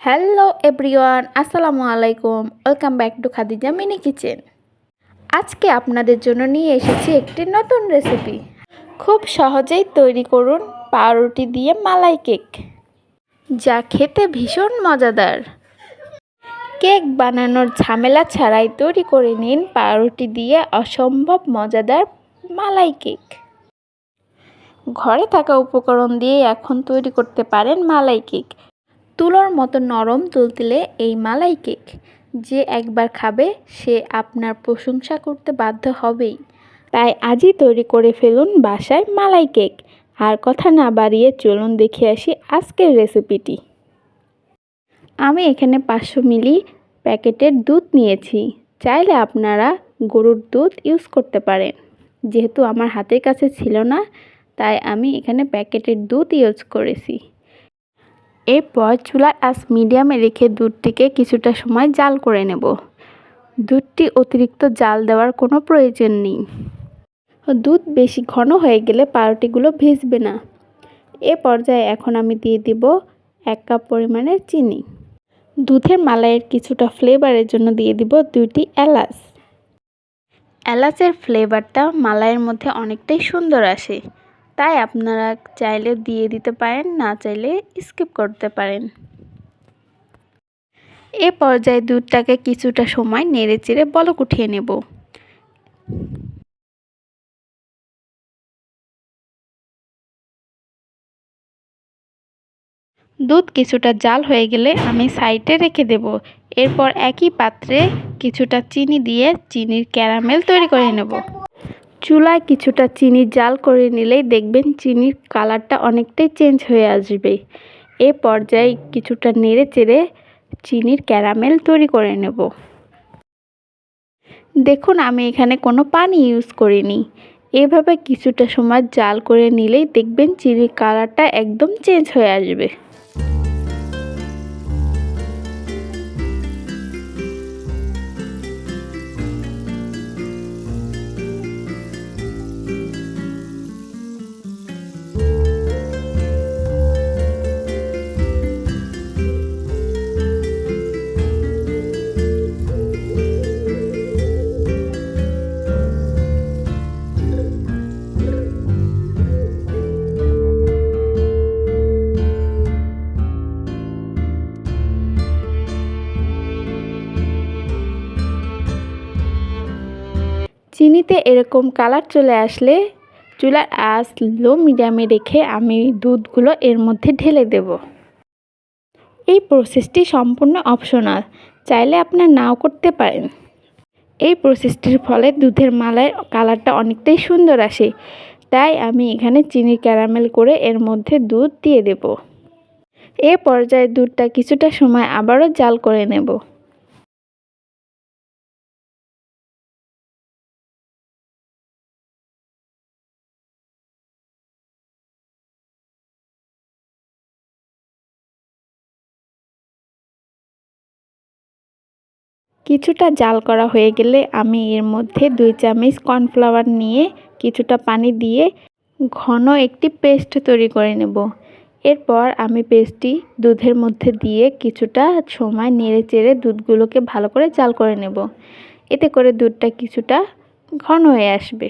Hello everyone আসসালামু আলাইকুম। Welcome back to Khadija mini kitchen আজকে আপনাদের জন্য নিয়ে এসেছি একটি নতুন রেসিপি খুব সহজেই তৈরি করুন পাউরুটি দিয়ে মালাই কেক। যা খেতে ভীষণ মজাদার। কেক বানানোর ঝামেলা ছাড়াই তৈরি করে নিন পাউরুটি দিয়ে অসম্ভব মজাদার মালাই কেক। ঘরে থাকা উপকরণ দিয়ে এখন তৈরি করতে পারেন মালাই কেক। তুলোর মতো নরম তুলতুলে এই মালাই কেক। যে একবার খাবে, সে আপনার প্রশংসা করতে বাধ্য হবেই। তাই আজই তৈরি করে ফেলুন বাসায় মালাই কেক। আর কথা না বাড়িয়ে চলুন দেখে আসি আজকের রেসিপিটি। আমি এখানে পাঁচশো মিলি প্যাকেটের দুধ নিয়েছি। চাইলে আপনারা গরুর দুধ ইউজ করতে পারেন। যেহেতু আমার হাতের কাছে ছিল না, তাই আমি এখানে প্যাকেটের দুধ ইউজ করেছি। এরপর চুলার আঁচ মিডিয়ামে রেখে দুধটিকে কিছুটা সময় জাল করে নেব। দুধটি অতিরিক্ত জাল দেওয়ার কোনো প্রয়োজন নেই। দুধ বেশি ঘন হয়ে গেলে পাউরুটিগুলো ভিজবে না। এ পর্যায়ে এখন আমি দিয়ে দিব এক কাপ পরিমাণের চিনি। দুধের মালাইয়ের কিছুটা ফ্লেভারের জন্য দিয়ে দিব দুইটি এলাচ। এলাচের ফ্লেভারটা মালাইয়ের মধ্যে অনেকটাই সুন্দর আসে। তাই আপনারা চাইলে দিয়ে দিতে পারেন, না চাইলে স্কিপ করতে পারেন। এ পর্যায়ে দুধটাকে কিছুটা সময় নেড়ে চেড়ে বলক উঠিয়ে নেব। দুধ কিছুটা জাল হয়ে গেলে আমি সাইডে রেখে দেব। এরপর একই পাত্রে কিছুটা চিনি দিয়ে চিনির ক্যারামেল তৈরি করে নেব। চুলায় কিছুটা চিনি জাল করে নিলেই দেখবেন চিনির কালারটা অনেকটাই চেঞ্জ হয়ে আসবে। এ পর্যায়ে কিছুটা নেড়ে চেড়ে চিনির ক্যারামেল তৈরি করে নেব। দেখুন, আমি এখানে কোনো পানি ইউজ করিনি। এভাবে কিছুটা সময় জাল করে নিলেই দেখবেন চিনির কালারটা একদম চেঞ্জ হয়ে আসবে। চিনিতে এরকম কালার চলে আসলে চুলার আঁচ লো মিডিয়ামে রেখে আমি দুধগুলো এর মধ্যে ঢেলে দেব। এই প্রসেসটি সম্পূর্ণ অপশনাল চাইলে আপনার নাও করতে পারেন। এই প্রসেসটির ফলে দুধের মালায় কালারটা অনেকটাই সুন্দর আসে, তাই আমি এখানে চিনি ক্যারামেল করে এর মধ্যে দুধ দিয়ে দেব। এ পর্যায়ে দুধটা কিছুটা সময় আবারও জাল করে নেব। কিছুটা জাল করা হয়ে গেলে আমি এর মধ্যে দুই চামচ কর্নফ্লাওয়ার নিয়ে কিছুটা পানি দিয়ে ঘন একটি পেস্ট তৈরি করে নেব। এরপর আমি পেস্টটি দুধের মধ্যে দিয়ে কিছুটা সময় নেড়ে চেড়ে দুধগুলোকে ভালো করে জাল করে নেব। এতে করে দুধটা কিছুটা ঘন হয়ে আসবে।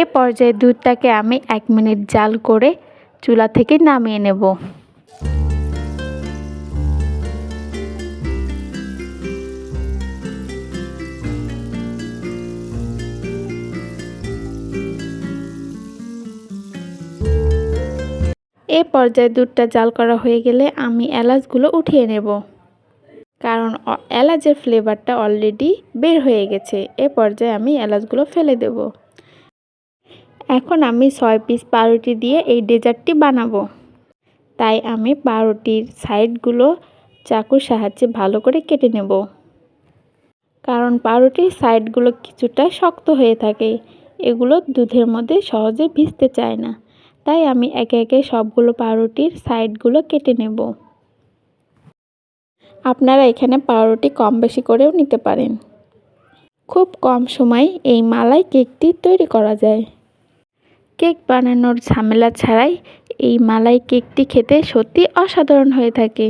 এ পর্যায়ে দুধটাকে আমি এক মিনিট জাল করে চুলা থেকে নামিয়ে নেব। পর্যায়ে দুধটা জাল করা হয়ে গেলে আমি এলাচগুলো উঠিয়ে নেব। কারণ এলাচের ফ্লেভারটা অলরেডি বের হয়ে গেছে, এ পর্যায়ে আমি এলাচগুলো ফেলে দেব। এখন আমি ছয় পিস পাউরুটি দিয়ে এই ডেজার্টটি বানাবো। তাই আমি পাউরুটির সাইডগুলো চাকুর সাহায্যে ভালো করে কেটে নেব। কারণ পাউরুটির সাইডগুলো কিছুটা শক্ত হয়ে থাকে, এগুলো দুধের মধ্যে সহজে ভিজতে চায় না। তাই আমি একে একে সবগুলো পাউরুটির সাইডগুলো কেটে নেব। আপনারা এখানে পাউরুটি কম বেশি করেও নিতে পারেন। খুব কম সময় এই মালাই কেকটি তৈরি করা যায়। কেক বানানোর ঝামেলা ছাড়াই এই মালাই কেকটি খেতে সত্যি অসাধারণ হয়ে থাকে।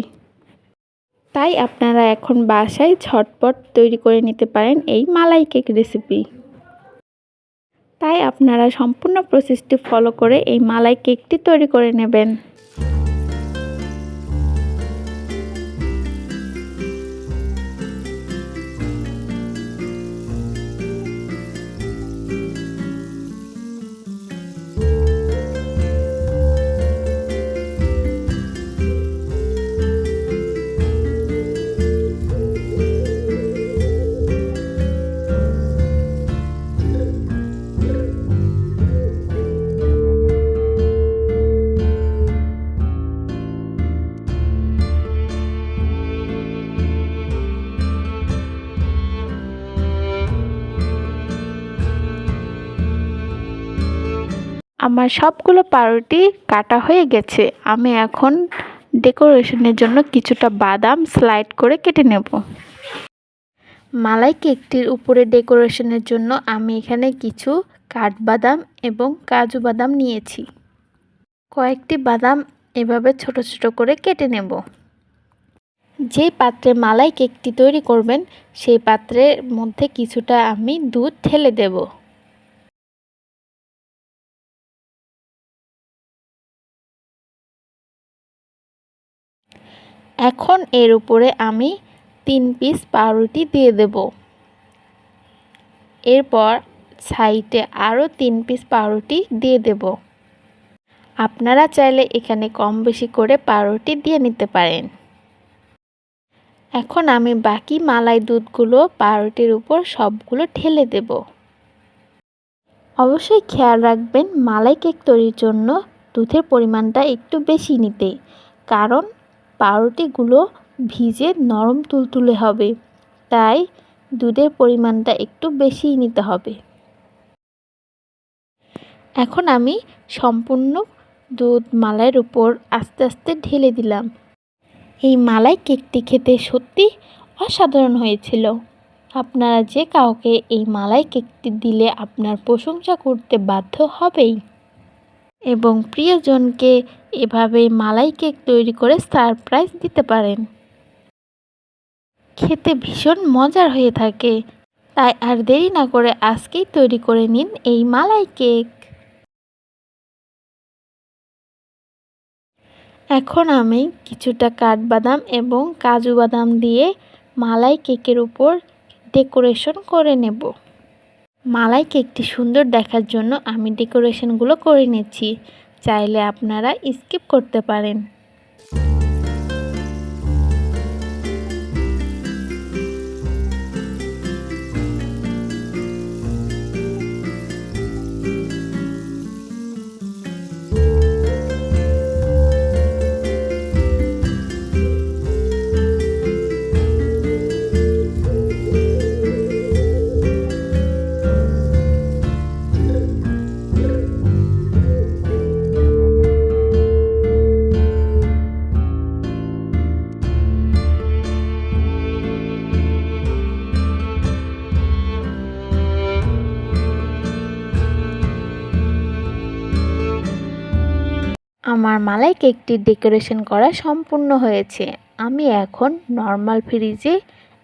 তাই আপনারা এখন বাসায় ঝটপট তৈরি করে নিতে পারেন এই মালাই কেক রেসিপি। তাই আপনারা সম্পূর্ণ প্রসেসটি ফলো করে এই মালাই কেকটি তৈরি করে নেবেন। আমার সবগুলো পাউরুটি কাটা হয়ে গেছে। আমি এখন ডেকোরেশনের জন্য কিছুটা বাদাম স্লাইড করে কেটে নেব। মালাই কেকটির উপরে ডেকোরেশনের জন্য আমি এখানে কিছু কাঠবাদাম এবং কাজু বাদাম নিয়েছি। কয়েকটি বাদাম এভাবে ছোট ছোট করে কেটে নেব। যে পাত্রে মালাই কেকটি তৈরি করবেন, সেই পাত্রের মধ্যে কিছুটা আমি দুধ ঢেলে দেবো। এখন এর উপরে আমি তিন পিস পাউরুটি দিয়ে দেব। এরপর সাইডে আরও তিন পিস পাউরুটি দিয়ে দেব। আপনারা চাইলে এখানে কম বেশি করে পাউরুটি দিয়ে নিতে পারেন। এখন আমি বাকি মালাই দুধগুলো পাউরুটির উপর সবগুলো ঢেলে দেব। অবশ্যই খেয়াল রাখবেন, মালাই কেক তৈরির জন্য দুধের পরিমাণটা একটু বেশি নিতে। কারণ পাউরুটিগুলো ভিজে নরম তুলতুলে হবে। তাই দুধের পরিমাণটা একটু বেশিই নিতে হবে। এখন আমি সম্পূর্ণ দুধ মালাইয়ের উপর আস্তে আস্তে ঢেলে দিলাম। এই মালাই কেকটি খেতে সত্যি অসাধারণ হয়েছিল। আপনারা যে কাউকে এই মালাই কেকটি দিলে আপনার প্রশংসা করতে বাধ্য হবেই। এবং প্রিয়জনকে এভাবে মালাই কেক তৈরি করে সারপ্রাইজ দিতে পারেন। খেতে ভীষণ মজার হয়ে থাকে, তাই আর দেরি না করে আজকেই তৈরি করে নিন এই মালাই কেক। এখন আমি কিছুটা কাঠবাদাম এবং কাজু বাদাম দিয়ে মালাই কেকের উপর ডেকোরেশন করে নেব। মালাই কেকটি সুন্দর দেখার জন্য আমি ডেকোরেশনগুলো করে নিচ্ছি। চাইলে আপনারা স্কিপ করতে পারেন। আমার মালাই কেকটির ডেকোরেশন করা সম্পূর্ণ হয়েছে। আমি এখন নর্মাল ফ্রিজে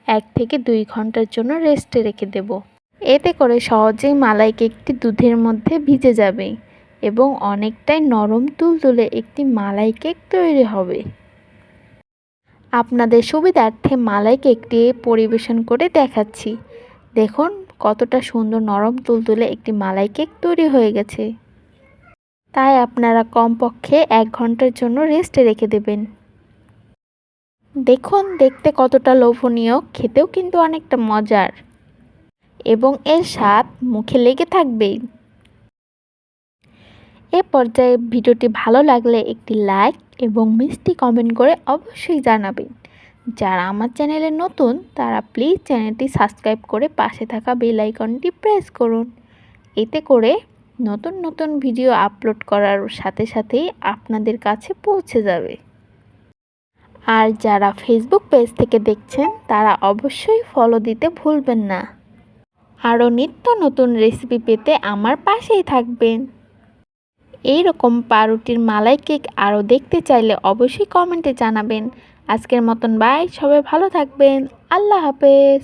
এক থেকে দুই ঘণ্টার জন্য রেস্টে রেখে দেব। এতে করে সহজেই মালাই কেকটি দুধের মধ্যে ভিজে যাবে এবং অনেকটাই নরম তুলতুলে একটি মালাই কেক তৈরি হবে। আপনাদের সুবিধার্থে মালাই কেকটি পরিবেশন করে দেখাচ্ছি। দেখুন কতটা সুন্দর নরম তুলতুলে একটি মালাই কেক তৈরি হয়ে গেছে। তাই আপনারা কমপক্ষে এক ঘণ্টার জন্য রেস্টে রেখে দেবেন। দেখুন, দেখতে কতটা লোভনীয়, খেতেও কিন্তু অনেকটা মজার। এবং এর স্বাদ মুখে লেগে থাকবেই। এ পর্যায়ে ভিডিওটি ভালো লাগলে একটি লাইক এবং মিষ্টি কমেন্ট করে অবশ্যই জানাবেন। যারা আমার চ্যানেলে নতুন, তারা প্লিজ চ্যানেলটি সাবস্ক্রাইব করে পাশে থাকা বেল আইকনটি প্রেস করুন। এতে করে নতুন নতুন ভিডিও আপলোড করার সাথে সাথেই আপনাদের কাছে পৌঁছে যাবে। আর যারা ফেসবুক পেজ থেকে দেখছেন, তারা অবশ্যই ফলো দিতে ভুলবেন না। আরও নিত্য নতুন রেসিপি পেতে আমার পাশেই থাকবেন। এই রকম পাউরুটির মালাই কেক আরও দেখতে চাইলে অবশ্যই কমেন্টে জানাবেন। আজকের মতন বাই সবাই ভালো থাকবেন। আল্লাহ হাফেজ।